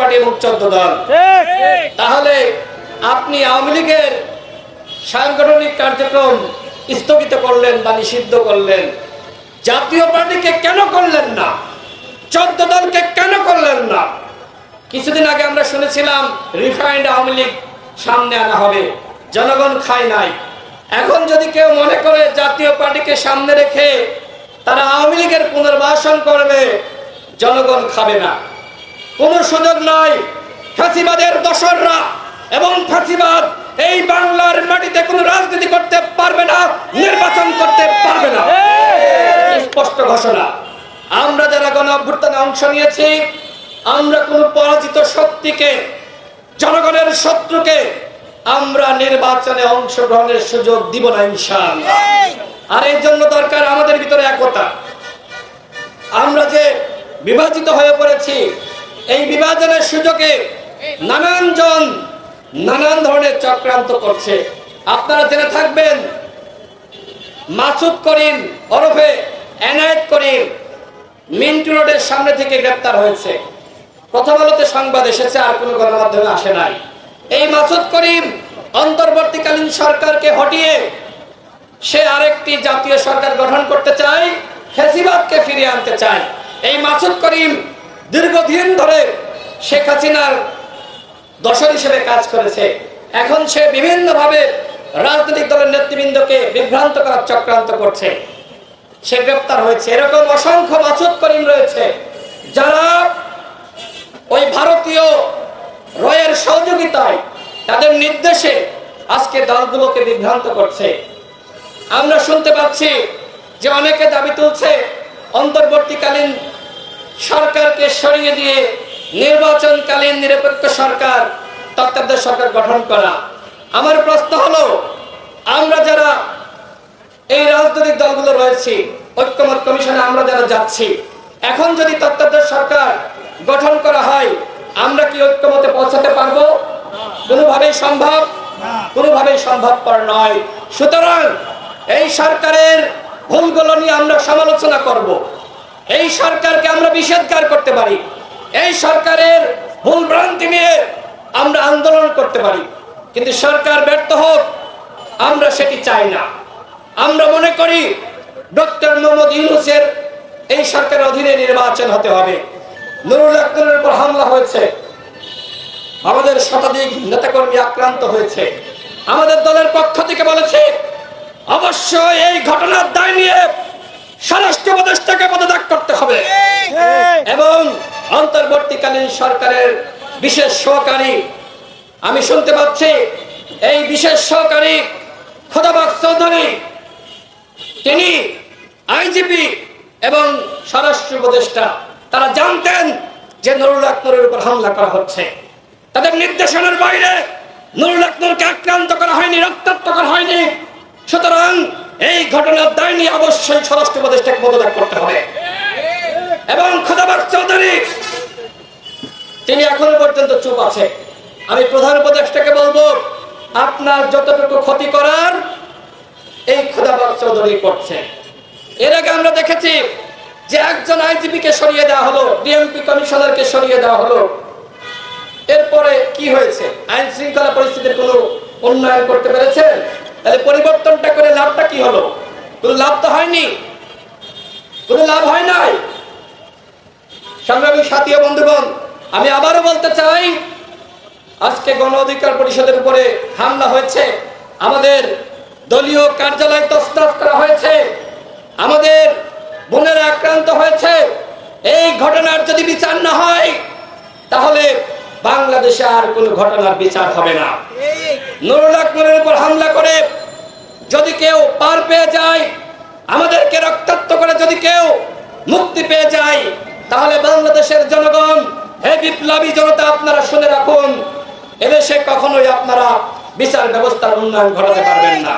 Party এবং চোদ্দ দল। তাহলে আপনি আওয়ামী লীগের সাংগঠনিক কার্যক্রম স্থগিত করলেন বা নিষিদ্ধ করলেন। জাতীয় পার্টিকে কেন করলেন না? চোদ্দ দলকে কেন করলেন না? কিছুদিন আগে আমরা শুনেছিলাম রিফাইন্ড আওয়ামী লীগ সামনে আনা হবে জনগণ খায় নাই। এখন যদি কেউ মনে করে জাতীয় পার্টিকে সামনে রেখে তারা আওয়ামী লীগের পুনর্বাসন করবে জনগণ খাবে না। কোনো সুযোগ নাই। ফাঁসিবাদের দশররা এবং ফাঁসিবাদ এই বাংলার মাটিতে কোনো রাজনীতি করতে পারবে না নির্বাচন করতে পারবে না। স্পষ্ট ঘোষণা। আমরা যারা গণ অভ্যুত্থানে অংশ নিয়েছি আমরা কোনো পরাজিত শক্তিকে জনগণের শত্রুকে আমরা নির্বাচনে অংশগ্রহণের সুযোগ দিব না ইনশাআল্লাহ। আর এই জন্য দরকার আমাদের ভিতরে একতা। আমরা যে বিভাজিত হয়ে পড়েছি এই বিভাজনের সুযোগে নানান জন নানান ধরনের চক্রান্ত করছে। আপনারা জেনে থাকবেন, মাসুদ করিম ওরফে এনায়েত করিম মিন্টু রোডের সামনে থেকে গ্রেপ্তার হয়েছে। প্রথম আলোতে সংবাদ এসেছে, আর কোনো গণমাধ্যমে আসে নাই। এই মাসুদ করিম অন্তর্বর্তীকালীন সরকারকে হটিয়ে সে আরেকটি জাতীয় সরকার গঠন করতে চায়, ফেসিবাদকে ফিরিয়ে আনতে চায়। এই মাসুদ করিম দীর্ঘদিন ধরে শেখ হাসিনার দশর হিসেবে কাজ করেছে। এখন সে বিভিন্নভাবে রাজনৈতিক দলের নেতৃবৃন্দকে বিভ্রান্ত করার চক্রান্ত করছে। সে গ্রেপ্তার হয়েছে। এরকম অসংখ্য মাসুদ করিম রয়েছে, যারা ওই ভারতীয় রয়ের সহযোগিতায় তাদের নির্দেশে আজকে দলগুলোকে বিভ্রান্ত করছে। আমরা শুনতে পাচ্ছি যে অনেকে দাবি তুলছে, অন্তর্বর্তীকালীন সরকারকে সরিয়ে দিয়ে নির্বাচনকালীন নিরপেক্ষ সরকার, তত্ত্বাবধায়ক সরকার গঠন করা। আমার প্রশ্ন হলো, আমরা যারা এই রাজনৈতিক দলগুলো রয়েছি, ঐক্যমত কমিশনে আমরা যারা যাচ্ছি, এখন যদি তত্ত্বাবধায়ক সরকার গঠন করা হয়, আমরা কি ঐক্যমতে পৌঁছাতে পারব? কোনোভাবেই সম্ভব, কোনোভাবেই সম্ভবপর নয়। সুতরাং এই সরকারের ভুলগুলো নিয়ে আমরা সমালোচনা করব। এই সরকারকে আমরা নিষেধকার করতে পারি। এই সরকারের ভুল ভ্রান্তি নিয়ে আমরা আন্দোলন করতে পারি। কিন্তু সরকার ব্যর্থ হোক, আমরা সেটি চাই না। আমরা মনে করি ডক্টর মোহাম্মদ ইউনুসের এই সরকারের অধীনে নির্বাচন হতে হবে। নুরুল আক্তারের উপর হামলা হয়েছে। আমাদের শতাধিক নেতাকর্মী আক্রান্ত হয়েছে। আমাদের দলের পক্ষ থেকে বলেছে, অবশ্যই এই ঘটনার দায় নিয়ে স্বরাষ্ট্র উপদেষ্টাকে পদত্যাগ করতে হবে। এবং অন্তর্বর্তীকালীন সরকারের বিশেষ সহকারী আমি শুনতে পাচ্ছি এই বিশেষ সহকারী খোদাবাগ চৌধুরী তিনি আইজিপি এবং স্বরাষ্ট্র উপদেষ্টা। তারা জানতেন যে নুরুল আকবরের উপর হামলা করা হচ্ছে। তাদের নির্দেশনার বাইরে নুরুল আকবরকে আক্রান্ত করা হয়নি রক্তাক্ত করা হয়নি। সুতরাং এই ঘটনার দায় নিয়ে অবশ্যই স্বরাষ্ট্র উপদেষ্টাকে পদত্যাগ করতে হবে। এবং খোদাবাগ চৌধুরী, তিনি এখনও পর্যন্ত চুপ আছে। আমি প্রধান উপদেষ্টাকে বলব, আপনার যতটুকু ক্ষতি করার, এই খোদাবাগ চৌধুরী করছে। এর আগে আমরা দেখেছি যে একজন আইজিপি কে সরিয়ে দেওয়া হলো, ডিএমপি কমিশনারকে সরিয়ে দেওয়া হলো। এরপরে কি হয়েছে? আইন শৃঙ্খলা পরিস্থিতির কোনো উন্নয়ন করতে পেরেছেন? তাহলে পরিবর্তনটা করে লাভটা কি হলো? কোনো লাভ তো হয়নি। কোনো লাভ হয় নাই। সংগ্রামী সাথী বন্ধুগণ আমি আবারও বলতে চাই আজকে গণ অধিকার পরিষদের উপরে হামলা হয়েছে। আমাদের দলীয় কার্যালয় তসনাত করা হয়েছে। আমাদের বোনেরা আক্রান্ত হয়েছে। এই ঘটনার যদি বিচার না হয় তাহলে বাংলাদেশে আর কোনো ঘটনার বিচার হবে না। নুরুল আকবরের উপর হামলা করে যদি কেউ পার পেয়ে যায়, আমাদেরকে রক্তাক্ত করে যদি কেউ মুক্তি পেয়ে যায়, তাহলে বাংলাদেশের জনগণ, হে বিপ্লবী জনতা, আপনারা শুনে রাখুন, এদেশে কখনোই আপনারা বিচার ব্যবস্থার উন্নয়ন ঘটাতে পারবেন না।